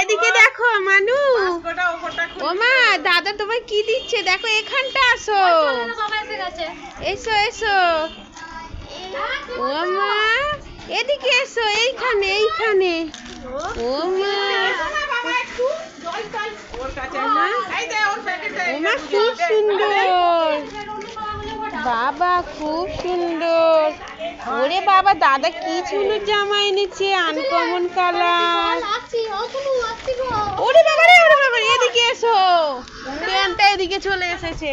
এদিকে দেখো মানু। ও মা দাদা তোমায় কি দিচ্ছে? দেখো এখানটা আসো। এসে এসো এসো। ও মা এদিকে এসো এইখানে এইখানে। ও মা খুব সুন্দর। বাবা খুব সুন্দর। ওরে বাবা দাদা কি সুন্দর জামা এনেছে আনকমন কালার ওরে বাবা রে ওরে বাবা এদিকে এসো। প্যান্টটা এদিকে চলে এসেছে।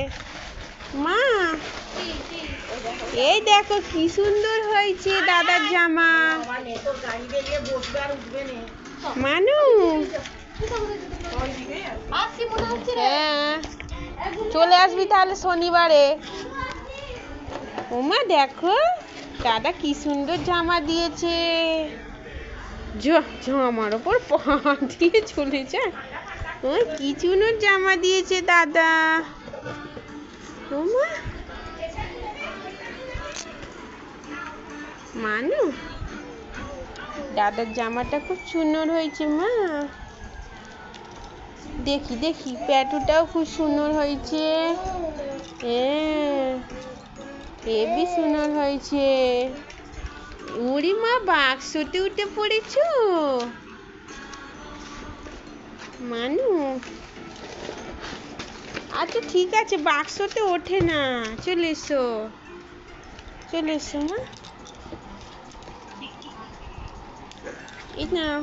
মা এই দেখো কি সুন্দর হয়েছে দাদার জামা। মানে। হ্যাঁ। চলে আসবি তাহলে শনিবারে। ওমা, দেখো, দাদা কি সুন্দর জামা দিয়েছে। জামার ওপর পা দিয়ে চলে যায় ওই কি সুন্দর জামা দিয়েছে দাদা। ওমা, মানু, দাদার জামাটা খুব সুন্দর হয়েছে মা। দেখি দেখি, প্যাটুটাও খুব সুন্দর হয়েছে। হ্যাঁ। হেবি সুন্দর হয়েছে? উড়ি মা বাক্সতে উঠে পড়েছ? মানু। আচ্ছা ঠিক আছে বাক্সতে ওঠে না। চলে এসো। চলে এসো, মা। না,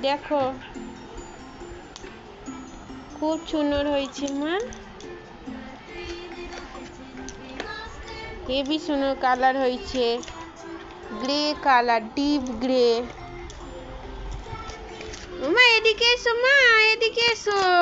দেখো। খুব সুন্দর হয়েছে, মা। হেভি সুন্দর কালার হয়েছে গ্রে কালার ডিপ গ্রে। মা এদিকে এসো মা এদিকে এসো।